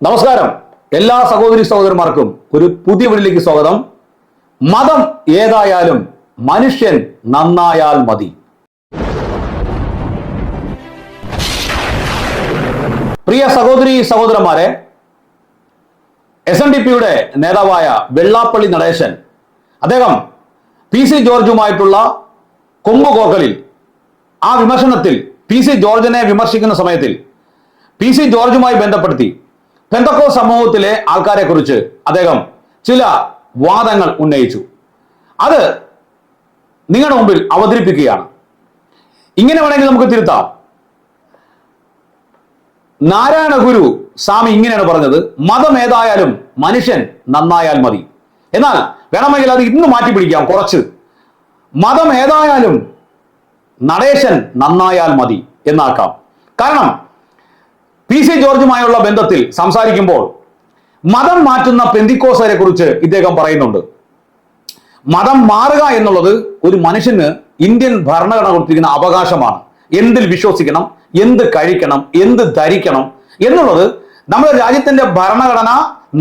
നമസ്കാരം. എല്ലാ സഹോദരി സഹോദരന്മാർക്കും ഒരു പുതിയ വീട്ടിലേക്ക് സ്വാഗതം. മതം ഏതായാലും മനുഷ്യൻ നന്നായാൽ മതി. പ്രിയ സഹോദരി സഹോദരന്മാരെ എസ് എൻ ഡി പിയുടെ നേതാവായ വെള്ളാപ്പള്ളി നടേശൻ അദ്ദേഹം പി സി ജോർജുമായിട്ടുള്ള കൊമ്പുകോക്കലിൽ ആ വിമർശനത്തിൽ പി സി ജോർജിനെ വിമർശിക്കുന്ന സമയത്തിൽ പി സി ജോർജുമായി ബന്ധപ്പെടുത്തി പെന്തക്കോ സമൂഹത്തിലെ ആൾക്കാരെ കുറിച്ച് അദ്ദേഹം ചില വാദങ്ങൾ ഉന്നയിച്ചു. അത് നിങ്ങളുടെ മുമ്പിൽ അവതരിപ്പിക്കുകയാണ്. ഇങ്ങനെ വേണമെങ്കിൽ നമുക്ക് തിരുത്താം. നാരായണ ഗുരു സ്വാമി ഇങ്ങനെയാണ് പറഞ്ഞത് മതം ഏതായാലും മനുഷ്യൻ നന്നായാൽ മതി. എന്നാൽ വേണമെങ്കിൽ അത് ഇന്ന് മാറ്റി പിടിക്കാം കുറച്ച്. മതം ഏതായാലും നടേശൻ നന്നായാൽ മതി എന്നാക്കാം. കാരണം പി സി ജോർജുമായുള്ള ബന്ധത്തിൽ സംസാരിക്കുമ്പോൾ മതം മാറ്റുന്ന പെന്തിക്കോസരെ കുറിച്ച് ഇദ്ദേഹം പറയുന്നുണ്ട്. മതം മാറുക എന്നുള്ളത് ഒരു മനുഷ്യന് ഇന്ത്യൻ ഭരണഘടന കൊടുത്തിരിക്കുന്ന അവകാശമാണ്. എന്തിൽ വിശ്വസിക്കണം എന്ത് കഴിക്കണം എന്ത് ധരിക്കണം എന്നുള്ളത് നമ്മുടെ രാജ്യത്തിന്റെ ഭരണഘടന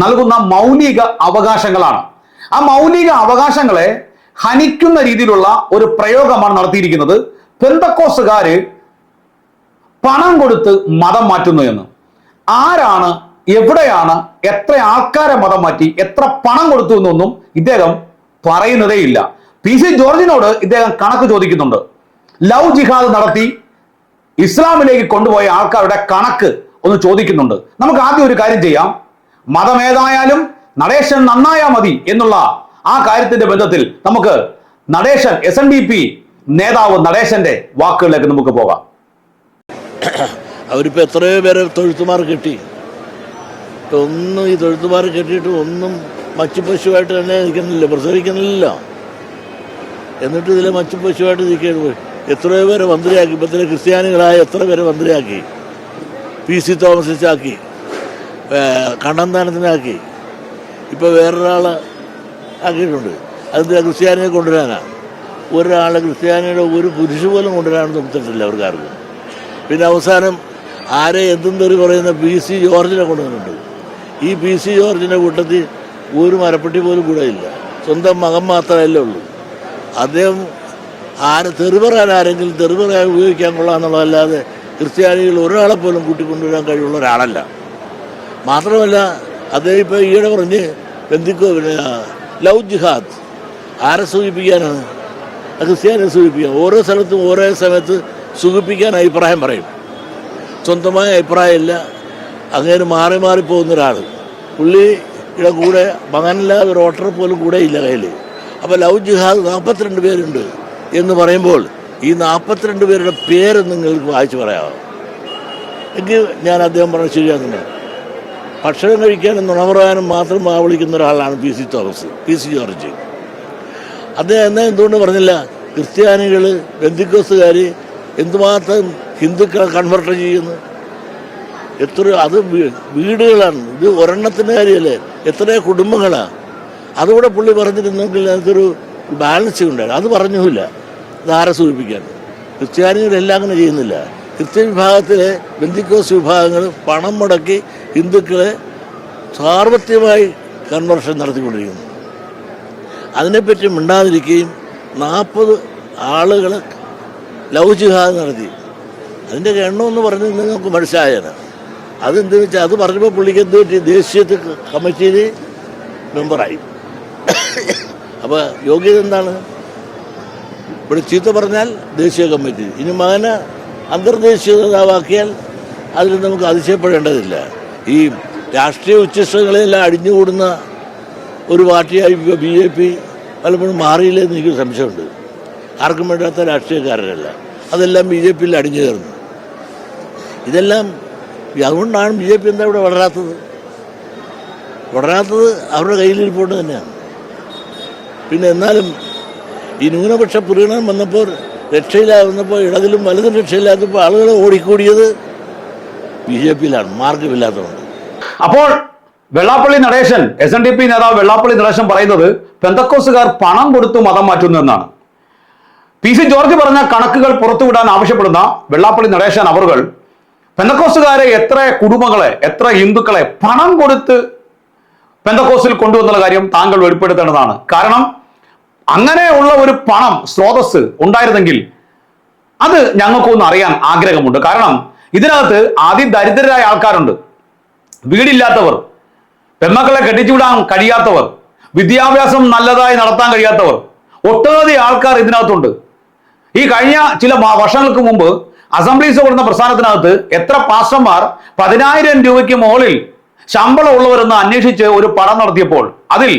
നൽകുന്ന മൗലിക അവകാശങ്ങളാണ്. ആ മൗലിക അവകാശങ്ങളെ ഹനിക്കുന്ന രീതിയിലുള്ള ഒരു പ്രയോഗമാണ് നടത്തിയിരിക്കുന്നത്. പെന്തക്കോസുകാര് പണം കൊടുത്ത് മതം മാറ്റുന്നു എന്ന്. ആരാണ് എവിടെയാണ് എത്ര ആൾക്കാരെ മതം മാറ്റി എത്ര പണം കൊടുത്തു എന്നൊന്നും ഇദ്ദേഹം പറയുന്നതേ ഇല്ല. പി സി ജോർജിനോട് ഇദ്ദേഹം കണക്ക് ചോദിക്കുന്നുണ്ട്. ലവ് ജിഹാദ് നടത്തി ഇസ്ലാമിലേക്ക് കൊണ്ടുപോയ ആൾക്കാരുടെ കണക്ക് ഒന്ന് ചോദിക്കുന്നുണ്ട്. നമുക്ക് ആദ്യം ഒരു കാര്യം ചെയ്യാം. മതമേതായാലും നടേശൻ നന്നായാ മതി എന്നുള്ള ആ കാര്യത്തിന്റെ ബന്ധത്തിൽ നമുക്ക് Natesan S N D P നേതാവ് നടേശന്റെ വാക്കുകളിലേക്ക് നമുക്ക് പോകാം. അവരിപ്പോൾ എത്രയോ പേരെ തൊഴുത്തുമാർ കെട്ടി. ഒന്നും ഈ തൊഴുത്തുമാർ കെട്ടിയിട്ട് ഒന്നും മച്ചുപശുവായിട്ട് തന്നെ നിൽക്കുന്നില്ല പ്രസവിക്കുന്നില്ല. എന്നിട്ട് ഇതിലെ മച്ചുപശുവായിട്ട് നിൽക്കുകയാണ്. എത്രയോ പേരെ മന്ത്രിയാക്കി. ഇപ്പം ഇതിലെ ക്രിസ്ത്യാനികളായ എത്ര പേരെ മന്ത്രിയാക്കി? പി സി തോമസിച്ചാക്കി. കണ്ണന്താനത്തിനാക്കി. ഇപ്പോൾ വേറൊരാളെ ആക്കിയിട്ടുണ്ട്. അതിന്റെ ക്രിസ്ത്യാനിയെ കൊണ്ടുവരാനാണ് ഒരാളെ ക്രിസ്ത്യാനിയുടെ ഒരു പുരുഷ പോലും കൊണ്ടുവരാൻ നിർത്തിയിട്ടില്ല അവർക്കാർക്കും. പിന്നെ അവസാനം ആരെ എന്തും തെറി പറയുന്ന പി സി ജോർജിനെ കൊണ്ടുവന്നിട്ടുണ്ട്. ഈ പി സി ജോർജിന്റെ കൂട്ടത്തിൽ ഒരു മരപ്പെട്ടി പോലും കൂടെ ഇല്ല. സ്വന്തം മകൻ മാത്രമല്ലേ ഉള്ളൂ. അദ്ദേഹം ആരെ തെറിപറയാൻ ആരെങ്കിലും തെറിപറയാൻ ഉപയോഗിക്കാൻ കൊള്ളാമെന്നുള്ളതല്ലാതെ ക്രിസ്ത്യാനികൾ ഒരാളെ പോലും കൂട്ടിക്കൊണ്ടുവരാൻ കഴിവുള്ള ഒരാളല്ല. മാത്രമല്ല അദ്ദേഹം ഇപ്പോൾ ഈയിടെ പറഞ്ഞ് ബന്ധിക്കോ പിന്നെ ലവ് ജിഹാദ് ആരെ സൂചിപ്പിക്കാനാണ്? ക്രിസ്ത്യാനിയെ സൂചിപ്പിക്കാൻ ഓരോ സ്ഥലത്തും ഓരോ സമയത്ത് സുഖിപ്പിക്കാൻ അഭിപ്രായം പറയും. സ്വന്തമായ അഭിപ്രായമില്ല. അങ്ങനെ മാറി മാറി പോകുന്ന ഒരാൾ പുള്ളിയുടെ കൂടെ മകനില്ലാതെ ഒരു ഓട്ടർ പോലും കൂടെ ഇല്ല കയ്യിൽ അപ്പോൾ ലവ് ജിഹാദ് നാൽപ്പത്തിരണ്ട് പേരുണ്ട് എന്ന് പറയുമ്പോൾ ഈ നാൽപ്പത്തിരണ്ട് പേരുടെ പേര് നിങ്ങൾക്ക് വായിച്ചു പറയാമോ എങ്കിൽ ഞാൻ അദ്ദേഹം പറഞ്ഞ ശരിയാകുന്നു ഭക്ഷണം കഴിക്കാനും നുണ പറയാനും മാത്രം വിളിക്കുന്ന ഒരാളാണ് P C Thomas P C George. അദ്ദേഹം എന്നാൽ എന്തുകൊണ്ട് പറഞ്ഞില്ല? ക്രിസ്ത്യാനികൾ ബന്ധുക്കോസുകാർ എന്തുമാത്രം ഹിന്ദുക്കളെ കൺവെർട്ട് ചെയ്യുന്നു. എത്ര അത് വീടുകളാണ്. ഇത് ഒരെണ്ണത്തിന്റെ കാര്യമല്ലേ? എത്ര കുടുംബങ്ങളാണ് അതുകൂടെ പുള്ളി പറഞ്ഞിരുന്നെങ്കിൽ അതൊരു ബാലൻസ് ഉണ്ടായിരുന്നു. അത് പറഞ്ഞുമില്ല. ധാര സൂചിപ്പിക്കാൻ? ക്രിസ്ത്യാനികളെല്ലാം അങ്ങനെ ചെയ്യുന്നില്ല. ക്രിസ്ത്യൻ വിഭാഗത്തിലെ ബന്ധിക്കോസ് വിഭാഗങ്ങൾ പണം മുടക്കി ഹിന്ദുക്കളെ സാർവത്രികമായി കൺവർഷൻ നടത്തിക്കൊണ്ടിരിക്കുന്നു. അതിനെപ്പറ്റി മിണ്ടാതിരിക്കുകയും നാൽപ്പത് ആളുകൾ ലവ് ജിഹാദ് നടത്തി. അതിന്റെ എണ്ണമെന്ന് പറഞ്ഞ് നിങ്ങൾക്ക് മനസ്സിലായത് അതെന്തെന്ന് വെച്ചാൽ അത് പറഞ്ഞപ്പോൾ പുള്ളിക്ക് എന്ത് പറ്റി ദേശീയ കമ്മിറ്റിയിൽ മെമ്പറായി. അപ്പോൾ യോഗ്യത എന്താണ്? ഇവിടെ ചീത്ത പറഞ്ഞാൽ ദേശീയ കമ്മിറ്റി. ഇനി മകനെ അന്തർദേശീയ നേതാവാക്കിയാൽ അതിൽ നമുക്ക് അതിശയപ്പെടേണ്ടതില്ല. ഈ രാഷ്ട്രീയ ഉച്ചസ്ഥകളെല്ലാം അടിഞ്ഞുകൂടുന്ന ഒരു പാർട്ടിയായി ബി ജെ പി പലപ്പോഴും മാറിയില്ലെന്ന് എനിക്ക് സംശയമുണ്ട്. ആർക്കും വേണ്ടാത്ത രാഷ്ട്രീയക്കാരനല്ല. അതെല്ലാം ബി ജെ പിയിൽ അടിഞ്ഞു ചേർന്നു. ഇതെല്ലാം അതുകൊണ്ടാണ് ബി ജെ പി എന്താ ഇവിടെ വളരാത്തത്? വളരാത്തത് അവരുടെ കയ്യിലിരിപ്പോണ്ട് തന്നെയാണ്. പിന്നെ എന്നാലും ഈ ന്യൂനപക്ഷ പ്രീണനം വന്നപ്പോൾ രക്ഷയിലാവുന്നപ്പോൾ ഇടതിലും വലതും രക്ഷയില്ലാത്തപ്പോൾ ആളുകൾ ഓടിക്കൂടിയത് ബി ജെ പിയിലാണ് മാർഗമില്ലാത്തതുകൊണ്ട് അപ്പോൾ Vellappally Natesan S N D P നേതാവ് വെള്ളാപ്പള്ളി നടേശൻ പറയുന്നത് പെന്തക്കോസുകാർ പണം കൊടുത്തു മതം മാറ്റുന്നു എന്നാണ്. പി സി ജോർജ് പറഞ്ഞ കണക്കുകൾ പുറത്തുവിടാൻ ആവശ്യപ്പെടുന്ന വെള്ളാപ്പള്ളി നടേശൻ അവറുകൾ പെന്തക്കോസുകാരെ എത്ര കുടുംബങ്ങളെ എത്ര ഹിന്ദുക്കളെ പണം കൊടുത്ത് പെന്തക്കോസിൽ കൊണ്ടുവന്നുള്ള കാര്യം താങ്കൾ വെളിപ്പെടുത്തേണ്ടതാണ്. കാരണം അങ്ങനെയുള്ള ഒരു പണം സ്രോതസ് ഉണ്ടായിരുന്നെങ്കിൽ അത് ഞങ്ങൾക്കൊന്ന് അറിയാൻ ആഗ്രഹമുണ്ട്. കാരണം ഇതിനകത്ത് അതിദരിദ്രരായ ആൾക്കാരുണ്ട്. വീടില്ലാത്തവർ പെമ്മക്കളെ കെട്ടിച്ചുവിടാൻ കഴിയാത്തവർ വിദ്യാഭ്യാസം നല്ലതായി നടത്താൻ കഴിയാത്തവർ ഒട്ടനവധി ആൾക്കാർ ഇതിനകത്തുണ്ട്. ഈ കഴിഞ്ഞ ചില വർഷങ്ങൾക്ക് മുമ്പ് അസംബ്ലീസ് കൊടുക്കുന്ന പ്രസ്ഥാനത്തിനകത്ത് എത്ര പാസ്റ്റർമാർ പതിനായിരം രൂപയ്ക്ക് മുകളിൽ ശമ്പളം ഉള്ളവരെന്ന് അന്വേഷിച്ച് ഒരു പഠനം നടത്തിയപ്പോൾ അതിൽ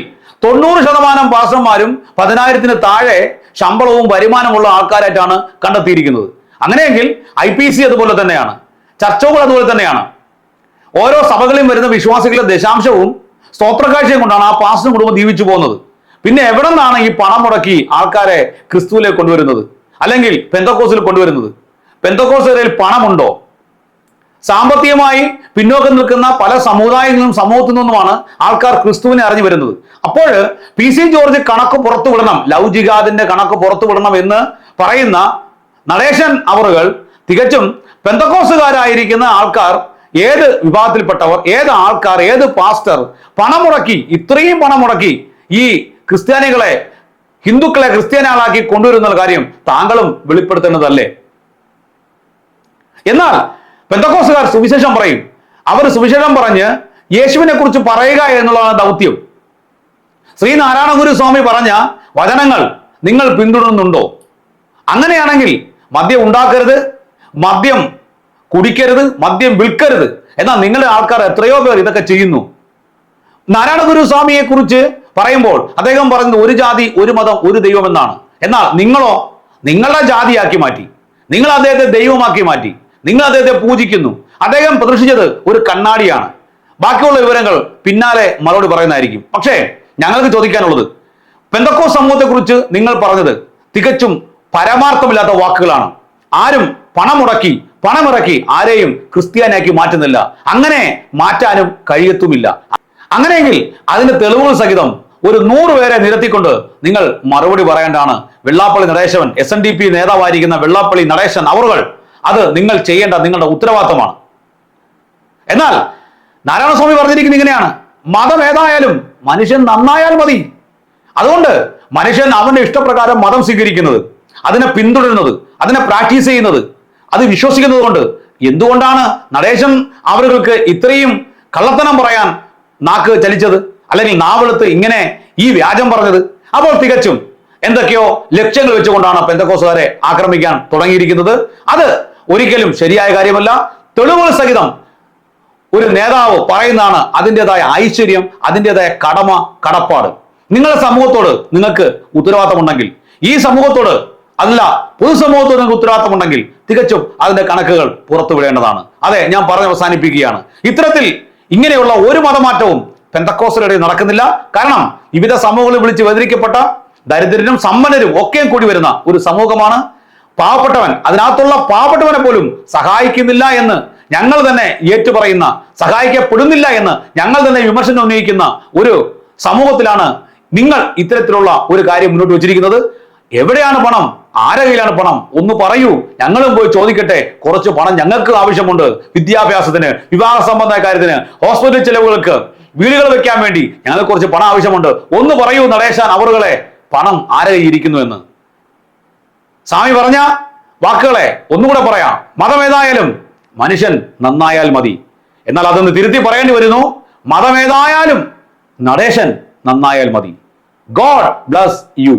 തൊണ്ണൂറ് ശതമാനം പാസ്റ്റർമാരും പതിനായിരത്തിന് താഴെ ശമ്പളവും വരുമാനമുള്ള ആൾക്കാരായിട്ടാണ് കണ്ടെത്തിയിരിക്കുന്നത്. അങ്ങനെയെങ്കിൽ ഐ പി സി അതുപോലെ തന്നെയാണ്. ചർച്ചകൾ അതുപോലെ തന്നെയാണ്. ഓരോ സഭകളിലും വരുന്ന വിശ്വാസികളുടെ ദശാംശവും സ്തോത്രക്കാഴ്ചയും കൊണ്ടാണ് ആ പാസ്റ്റർ കുടുംബം ജീവിച്ചു പോകുന്നത്. പിന്നെ എവിടെ നിന്നാണ് ഈ പണം മുടക്കി ആൾക്കാരെ ക്രിസ്തുവിലേക്ക് കൊണ്ടുവരുന്നത്? അല്ലെങ്കിൽ പെന്തക്കോസിൽ കൊണ്ടുവരുന്നത്? പെന്തക്കോസുകാരിൽ പണമുണ്ടോ? സാമ്പത്തികമായി പിന്നോക്കം നിൽക്കുന്ന പല സമുദായങ്ങളും സമൂഹത്തിൽ നിന്നുമാണ് ആൾക്കാർ ക്രിസ്തുവിനെ അറിഞ്ഞു വരുന്നത്. അപ്പോൾ പി സി ജോർജ് കണക്ക് പുറത്തു വിടണം ലവ് ജിഹാദിന്റെ കണക്ക് പുറത്തു വിടണം എന്ന് പറയുന്ന നടേശൻ അവറുകൾ തികച്ചും പെന്തക്കോസുകാരായിരിക്കുന്ന ആൾക്കാർ ഏത് വിഭാഗത്തിൽപ്പെട്ടവർ ഏത് ആൾക്കാർ ഏത് പാസ്റ്റർ പണം മുടക്കി ഇത്രയും പണം മുടക്കി ഈ ക്രിസ്ത്യാനികളെ ഹിന്ദുക്കളെ ക്രിസ്ത്യാനികളാക്കി കൊണ്ടുവരുന്ന കാര്യം താങ്കളും വെളിപ്പെടുത്തേണ്ടതല്ലേ? എന്നാൽ പെന്തക്കോസുകാർ സുവിശേഷം പറയും. അവർ സുവിശേഷം പറഞ്ഞ് യേശുവിനെ കുറിച്ച് പറയുക എന്നുള്ളതാണ് ദൗത്യം. ശ്രീനാരായണ ഗുരു സ്വാമി പറഞ്ഞ വചനങ്ങൾ നിങ്ങൾ പിന്തുടരുന്നുണ്ടോ? അങ്ങനെയാണെങ്കിൽ മദ്യം ഉണ്ടാക്കരുത് മദ്യം കുടിക്കരുത് മദ്യം വിൽക്കരുത്. എന്നാൽ നിങ്ങളുടെ ആൾക്കാർ എത്രയോ പേർ ഇതൊക്കെ ചെയ്യുന്നു. നാരായണ ഗുരു സ്വാമിയെ കുറിച്ച് പറയുമ്പോൾ അദ്ദേഹം പറയുന്നത് ഒരു ജാതി ഒരു മതം ഒരു ദൈവം എന്നാണ്. എന്നാൽ നിങ്ങളോ നിങ്ങളുടെ ജാതിയാക്കി മാറ്റി. നിങ്ങൾ അദ്ദേഹത്തെ ദൈവമാക്കി മാറ്റി. നിങ്ങൾ അദ്ദേഹത്തെ പൂജിക്കുന്നു. അദ്ദേഹം പ്രദർശിച്ചത് ഒരു കണ്ണാടിയാണ്. ബാക്കിയുള്ള വിവരങ്ങൾ പിന്നാലെ മറുപടി പറയുന്നതായിരിക്കും. പക്ഷേ ഞങ്ങൾക്ക് ചോദിക്കാനുള്ളത് പെന്തക്കോ സമൂഹത്തെക്കുറിച്ച് നിങ്ങൾ പറഞ്ഞത് തികച്ചും പരമാർത്ഥമില്ലാത്ത വാക്കുകളാണ്. ആരും പണം മുടക്കി പണമിറക്കി ആരെയും ക്രിസ്ത്യാനിയാക്കി മാറ്റുന്നില്ല. അങ്ങനെ മാറ്റാനും കഴിയത്തുമില്ല. അങ്ങനെയെങ്കിൽ അതിന്റെ തെളിവുകൾ സഹിതം ഒരു നൂറ് പേരെ നിരത്തിക്കൊണ്ട് നിങ്ങൾ മറുപടി പറയേണ്ടതാണ്. Vellappally Natesan S N D P നേതാവായിരിക്കുന്ന Vellappally Natesan അവറുകൾ അത് നിങ്ങൾ ചെയ്യേണ്ട നിങ്ങളുടെ ഉത്തരവാദിത്തമാണ്. എന്നാൽ നാരായണസ്വാമി പറഞ്ഞിരിക്കുന്നത് ഇങ്ങനെയാണ്. മതം ഏതായാലും മനുഷ്യൻ നന്നായാൽ മതി. അതുകൊണ്ട് മനുഷ്യൻ അവന്റെ ഇഷ്ടപ്രകാരം മതം സ്വീകരിക്കുന്നത് അതിനെ പിന്തുടരുന്നത് അതിനെ പ്രാക്ടീസ് ചെയ്യുന്നത് അത് വിശ്വസിക്കുന്നത് കൊണ്ട് എന്തുകൊണ്ടാണ് നടേശൻ അവർക്ക് ഇത്രയും കള്ളത്തനം പറയാൻ നാക്ക് ചലിച്ചത്? അല്ലെങ്കിൽ നാവെടുത്ത് ഇങ്ങനെ ഈ വ്യാജം പറഞ്ഞത്? അപ്പോൾ തികച്ചും എന്തൊക്കെയോ ലക്ഷ്യങ്ങൾ വെച്ചുകൊണ്ടാണ് പെന്തക്കോസുകാരെ ആക്രമിക്കാൻ തുടങ്ങിയിരിക്കുന്നത്. അത് ഒരിക്കലും ശരിയായ കാര്യമല്ല. തെളിവുകൾ സഹിതം ഒരു നേതാവ് പറയുന്നതാണ് അതിന്റെതായ ഐശ്വര്യം അതിന്റെതായ കടമ കടപ്പാട്. നിങ്ങളുടെ സമൂഹത്തോട് നിങ്ങൾക്ക് ഉത്തരവാദിത്തമുണ്ടെങ്കിൽ ഈ സമൂഹത്തോട് അല്ല പൊതുസമൂഹത്തോട് നിങ്ങൾക്ക് ഉത്തരവാദിത്തമുണ്ടെങ്കിൽ തികച്ചും അതിന്റെ കണക്കുകൾ പുറത്തു വിടേണ്ടതാണ്. അതെ ഞാൻ പറഞ്ഞ് അവസാനിപ്പിക്കുകയാണ്. ഇത്തരത്തിൽ ഇങ്ങനെയുള്ള ഒരു മതമാറ്റവും പെന്തക്കോസിലിടെ നടക്കുന്നില്ല. കാരണം വിവിധ സമൂഹങ്ങളിൽ വിളിച്ച് വേദനിക്കപ്പെട്ട ദരിദ്രരും സമ്പന്നരും ഒക്കെയും കൂടി വരുന്ന ഒരു സമൂഹമാണ് പാവപ്പെട്ടവൻ അതിനകത്തുള്ള പാവപ്പെട്ടവനെ പോലും സഹായിക്കുന്നില്ല എന്ന് ഞങ്ങൾ തന്നെ ഏറ്റുപറയുന്ന സഹായിക്കപ്പെടുന്നില്ല എന്ന് ഞങ്ങൾ തന്നെ വിമർശനം ഉന്നയിക്കുന്ന ഒരു സമൂഹത്തിലാണ് നിങ്ങൾ ഇത്തരത്തിലുള്ള ഒരു കാര്യം മുന്നോട്ട് വെച്ചിരിക്കുന്നത്. എവിടെയാണ് പണം? ആരെ കയ്യിലാണ് പണം? ഒന്ന് പറയൂ. ഞങ്ങളും പോയി ചോദിക്കട്ടെ. കുറച്ച് പണം ഞങ്ങൾക്ക് ആവശ്യമുണ്ട്. വിദ്യാഭ്യാസത്തിന് വിവാഹ സംബന്ധമായ കാര്യത്തിന് ഹോസ്പിറ്റൽ ചെലവുകൾക്ക് വീടുകൾ വെക്കാൻ വേണ്ടി ഞങ്ങൾക്ക് കുറച്ച് പണം ആവശ്യമുണ്ട്. ഒന്ന് പറയൂ നടേശാൻ അവറുകളെ പണം ആരെ കയ്യിരിക്കുന്നു എന്ന്? സ്വാമി പറഞ്ഞ വാക്കുകളെ ഒന്നുകൂടെ പറയാം. മതമേതായാലും മനുഷ്യൻ നന്നായാൽ മതി. എന്നാൽ അതൊന്ന് തിരുത്തി പറയേണ്ടി വരുന്നു. മതമേതായാലും നടേശൻ നന്നായാൽ മതി. God bless you.